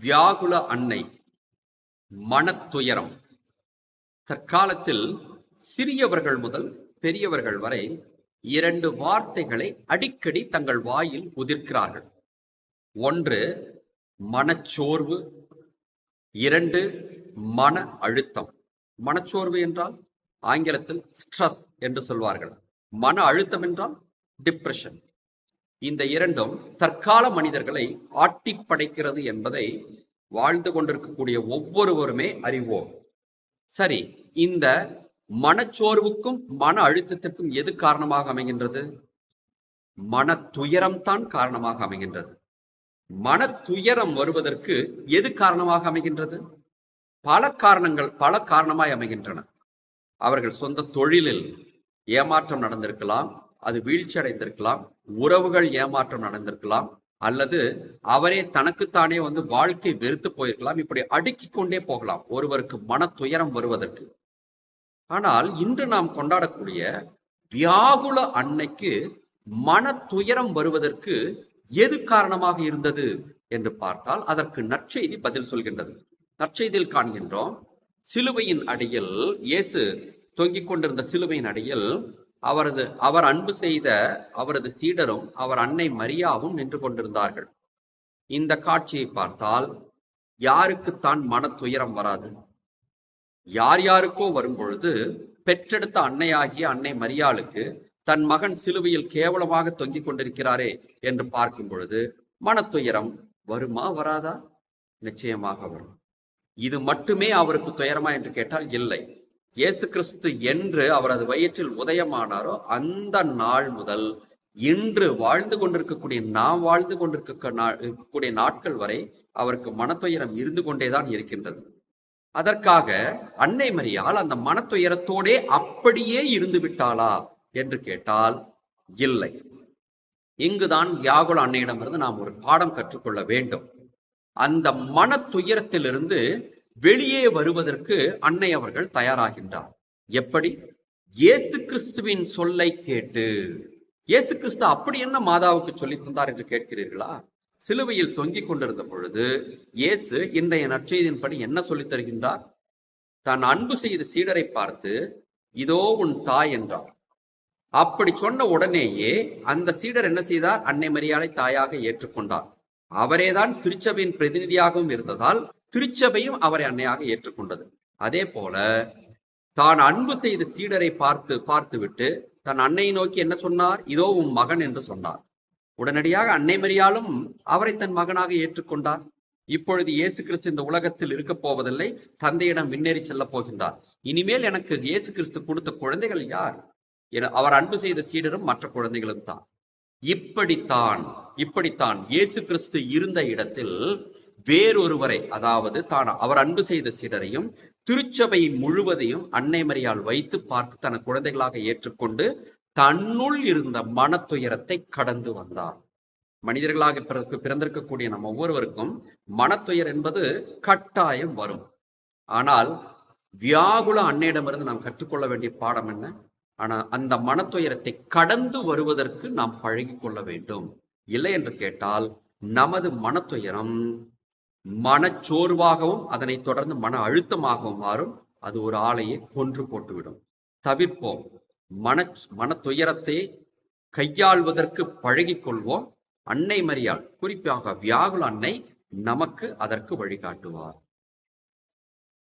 வியாகுல அன்னை மனத்துயரம். தற்காலத்தில் சிறியவர்கள் முதல் பெரியவர்கள் வரை இரண்டு வார்த்தைகளை அடிக்கடி தங்கள் வாயில் உதிர்க்கிறார்கள். ஒன்று மனச்சோர்வு. இரண்டு மன அழுத்தம். மனச்சோர்வு என்றால் ஆங்கிலத்தில் ஸ்ட்ரெஸ் என்று சொல்வார்கள். மன அழுத்தம் என்றால் டிப்ரெஷன். இந்த இரண்டும் தற்கால மனிதர்களை ஆட்டி படைக்கிறது என்பதை வாழ்ந்து கொண்டிருக்கக்கூடிய ஒவ்வொருவருமே அறிவோம். சரி இந்த மனச்சோர்வுக்கும் மன அழுத்தத்திற்கும் எது காரணமாக அமைகின்றது? மன துயரம்தான் காரணமாக அமைகின்றது. மன துயரம் வருவதற்கு எது காரணமாக அமைகின்றது? பல காரணங்கள் பல காரணமாய் அமைகின்றன. அவர்கள் சொந்த தொழிலில் ஏமாற்றம் நடந்திருக்கலாம் அது வீழ்ச்சி அடைந்திருக்கலாம் உறவுகள் ஏமாற்றம் நடந்திருக்கலாம் அல்லது அவரே தனக்குத்தானே வந்து வாழ்க்கை வெறுத்து போயிருக்கலாம் இப்படி அடுக்கி கொண்டே போகலாம் ஒருவருக்கு மன துயரம் வருவதற்கு. ஆனால் இன்று நாம் கொண்டாடக்கூடிய வியாகுல அன்னைக்கு மன துயரம் வருவதற்கு எது காரணமாக இருந்தது என்று பார்த்தால் அதற்கு நற்செய்தி பதில் சொல்கின்றது. நற்செய்தியில் காண்கின்றோம் சிலுவையின் அடியில் இயேசு தொங்கிக் கொண்டிருந்த சிலுவையின் அடியில் அவரது அவர் அன்பு செய்த அவரது சீடரும் அவர் அன்னை மரியாவும் நின்று கொண்டிருந்தார்கள். இந்த காட்சியை பார்த்தால் யாருக்குத்தான் மன துயரம் வராது? யார் யாருக்கோ வரும் பொழுது பெற்றெடுத்த அன்னையாகிய அன்னை மரியாளுக்கு தன் மகன் சிலுவையில் கேவலமாக தொங்கிக் கொண்டிருக்கிறாரே என்று பார்க்கும் பொழுது மனத்துயரம் வருமா வராதா? நிச்சயமாக வரும். இது மட்டுமே அவருக்கு துயரமா என்று கேட்டால் இல்லை. இயேசு கிறிஸ்து என்று அவரது வயிற்றில் உதயமானாரோ அந்த நாள் முதல் இன்று வாழ்ந்து கொண்டிருக்கக்கூடிய நாம் வாழ்ந்து கொண்டிருக்க நா- இருக்கக்கூடிய நாட்கள் வரை அவருக்கு மனத்துயரம் இருந்து கொண்டேதான் இருக்கின்றது. அதற்காக அன்னை மரியால் அந்த மனத்துயரத்தோடே அப்படியே இருந்து விட்டாளா என்று கேட்டால் இல்லை. இங்குதான் வியாகுல அன்னையிடமிருந்து நாம் ஒரு பாடம் கற்றுக்கொள்ள வேண்டும். அந்த மன துயரத்திலிருந்து வெளியே வருவதற்கு அன்னை அவர்கள் தயாராகின்றார். எப்படி? இயேசு கிறிஸ்துவின் சொல்லை கேட்டு. இயேசு கிறிஸ்து அப்படி என்ன மாதாவுக்கு சொல்லித் தந்தார் என்று கேட்கிறீர்களா? சிலுவையில் தொங்கிக் கொண்டிருந்த பொழுது இயேசு இன்றைய நற்செய்தியின்படி என்ன சொல்லித் தருகின்றார்? தன் அன்பு செய்த சீடரை பார்த்து இதோ உன் தாய் என்றார். அப்படி சொன்ன உடனேயே அந்த சீடர் என்ன செய்தார்? அன்னை மரியாதை தாயாக ஏற்றுக்கொண்டார். அவரேதான் திருச்சபையின் பிரதிநிதியாகவும் இருந்ததால் திருச்சபையும் அவரை அன்னையாக ஏற்றுக்கொண்டது. அதே போல தான் அன்பு செய்த சீடரை பார்த்து பார்த்துவிட்டு தன் அன்னையை நோக்கி என்ன சொன்னார்? இதோ உன் மகன் என்று சொன்னார். உடனடியாக அன்னை மரியாலும் அவரை தன் மகனாக ஏற்றுக்கொண்டார். இப்பொழுது இயேசு கிறிஸ்து இந்த உலகத்தில் இருக்க போவதில்லை தந்தையிடம் விண்ணேறி செல்ல போகின்றார். இனிமேல் எனக்கு இயேசு கிறிஸ்து கொடுத்த குழந்தைகள் யார்? என அவர் அன்பு செய்த சீடரும் மற்ற குழந்தைகளும் தான். இப்படித்தான் இப்படித்தான் இயேசு கிறிஸ்து இருந்த இடத்தில் வேறொருவரை அதாவது தான் அவர் அன்பு செய்த சிலரையும் திருச்சபை முழுவதையும் அன்னை மரியால் வைத்து பார்த்து தன குழந்தைகளாக ஏற்றுக்கொண்டு தன்னுள் இருந்த மனத்துயரத்தை கடந்து வந்தார். மனிதர்களாக பிறகு பிறந்திருக்கக்கூடிய நம் ஒவ்வொருவருக்கும் மனத்துயர் என்பது கட்டாயம் வரும். ஆனால் வியாகுல அன்னையிடமிருந்து நாம் கற்றுக்கொள்ள வேண்டிய பாடம் என்ன? ஆனா அந்த மனத்துயரத்தை கடந்து வருவதற்கு நாம் பழகி கொள்ள வேண்டும். இல்லை என்று கேட்டால் நமது மனத்துயரம் மனச்சோர்வாகவும் அதனை தொடர்ந்து மன அழுத்தமாகவும் மாறும். அது ஒரு ஆலையை கொன்று போட்டுவிடும். தவிர்ப்போம். மன மன துயரத்தை கையாள்வதற்கு பழகி கொள்வோம். அன்னை மரியாள் குறிப்பாக வியாகுல அன்னை நமக்கு அதற்கு வழிகாட்டுவார்.